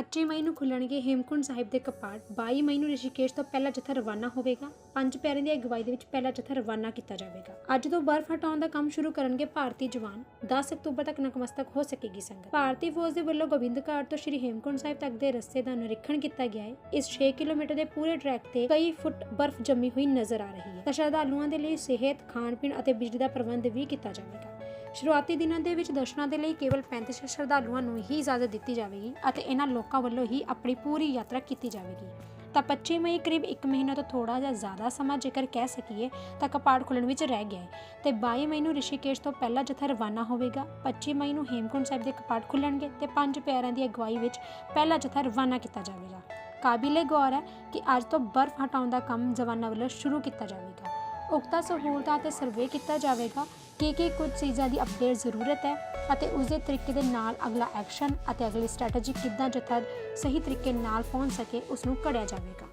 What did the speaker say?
25 ਮਈ ਨੂੰ ਖੁੱਲਣਗੇ ਹੇਮਕੁੰਡ ਸਾਹਿਬ ਦੇ ਕਪਾਟ। 22 ਮਈ ਨੂੰ ਰਿਸ਼ੀਕੇਸ਼ ਤੋਂ ਪਹਿਲਾ ਜਥਾ ਰਵਾਨਾ ਹੋਵੇਗਾ। ਪੰਜ ਪਿਆਰਿਆਂ ਦੀ ਅਗਵਾਈ ਦੇ ਵਿੱਚ ਪਹਿਲਾ ਜਥਾ ਰਵਾਨਾ ਕੀਤਾ ਜਾਵੇਗਾ। ਅੱਜ ਤੋਂ ਬਰਫ਼ ਹਟਾਉਣ ਦਾ ਕੰਮ ਸ਼ੁਰੂ ਕਰਨਗੇ ਭਾਰਤੀ ਜਵਾਨ। 10 ਅਕਤੂਬਰ ਤੱਕ ਨਕਮਸਤਕ ਹੋ ਸਕੇਗੀ ਸੰਗਤ। ਭਾਰਤੀ ਫੌਜ ਦੇ ਵੱਲੋਂ ਗੋਬਿੰਦ ਘਾਟ ਤੋਂ ਸ਼੍ਰੀ ਹੇਮਕੁੰਡ ਸਾਹਿਬ ਤੱਕ ਦੇ ਰਸਤੇ ਦਾ ਨਿਰੀਖਣ ਕੀਤਾ ਗਿਆ ਹੈ। ਇਸ 6 ਕਿਲੋਮੀਟਰ ਦੇ ਪੂਰੇ ਟਰੈਕ ਤੇ ਕਈ ਫੁੱਟ ਬਰਫ਼ ਜੰਮੀ ਹੋਈ ਨਜ਼ਰ ਆ ਰਹੀ ਹੈ। ਤਾਂ ਸ਼ਰਧਾਲੂਆਂ ਦੇ ਲਈ ਸਿਹਤ ਖਾਣ ਪੀਣ ਅਤੇ ਬਿਜਲੀ ਦਾ ਪ੍ਰਬੰਧ ਵੀ ਕੀਤਾ ਜਾਵੇਗਾ। ਸ਼ੁਰੂਆਤੀ ਦਿਨਾਂ ਦੇ ਵਿੱਚ ਦਰਸ਼ਨਾਂ ਦੇ ਲਈ ਕੇਵਲ 35 ਸ਼ਰਧਾਲੂਆਂ ਨੂੰ ਹੀ ਇਜਾਜ਼ਤ ਦਿੱਤੀ ਜਾਵੇਗੀ ਅਤੇ ਇਹਨਾਂ ਲੋਕਾਂ ਵੱਲੋਂ ਹੀ ਆਪਣੀ ਪੂਰੀ ਯਾਤਰਾ ਕੀਤੀ ਜਾਵੇਗੀ। ਤਾਂ 25 ਮਈ ਕਰੀਬ 1 ਮਹੀਨਾ ਤੋਂ ਥੋੜਾ ਜਿਹਾ ਜ਼ਿਆਦਾ ਸਮਾਂ ਜੇਕਰ ਕਹਿ ਸਕੀਏ, ਤਾਂ ਕਪਾੜ ਖੁੱਲਣ ਵਿੱਚ ਰਹਿ ਗਿਆ ਹੈ। ਤੇ 22 ਮਈ ਨੂੰ ਰਿਸ਼ੀਕੇਸ਼ ਤੋਂ ਪਹਿਲਾ ਜਥਾ ਰਵਾਨਾ ਹੋਵੇਗਾ। 25 ਮਈ ਨੂੰ ਹੇਮਕੁੰਟ ਸਾਹਿਬ ਦੇ ਕਪਾੜ ਖੁੱਲਣਗੇ ਤੇ ਪੰਜ ਪਿਆਰਿਆਂ ਦੀ ਅਗਵਾਈ ਵਿੱਚ ਪਹਿਲਾ ਜਥਾ ਰਵਾਨਾ ਕੀਤਾ ਜਾਵੇਗਾ। ਕਾਬਿਲੇ ਗੌਰ ਹੈ ਕਿ ਅੱਜ ਤੋਂ ਬਰਫ਼ ਹਟਾਉਣ ਦਾ ਕੰਮ ਜਵਾਨਾਂ ਵੱਲੋਂ ਸ਼ੁਰੂ ਕੀਤਾ ਜਾਵੇਗਾ। ਉਕਤਾ ਸਹੂਲਤਾਂ ਤੇ ਸਰਵੇ ਕੀਤਾ ਜਾਵੇਗਾ ਕਿ ਕੀ ਕੁਝ ਚੀਜ਼ਾਂ ਦੀ ਅਪਡੇਟ ਜ਼ਰੂਰਤ ਹੈ ਅਤੇ ਉਸ ਦੇ ਤਰੀਕੇ ਦੇ ਨਾਲ ਅਗਲਾ ਐਕਸ਼ਨ ਅਤੇ ਅਗਲੀ ਸਟ੍ਰੈਟਜੀ ਕਿੱਦਾਂ ਜਥਾ ਸਹੀ ਤਰੀਕੇ ਨਾਲ ਪਹੁੰਚ ਸਕੇ ਉਸ ਨੂੰ ਘੜਿਆ ਜਾਵੇਗਾ।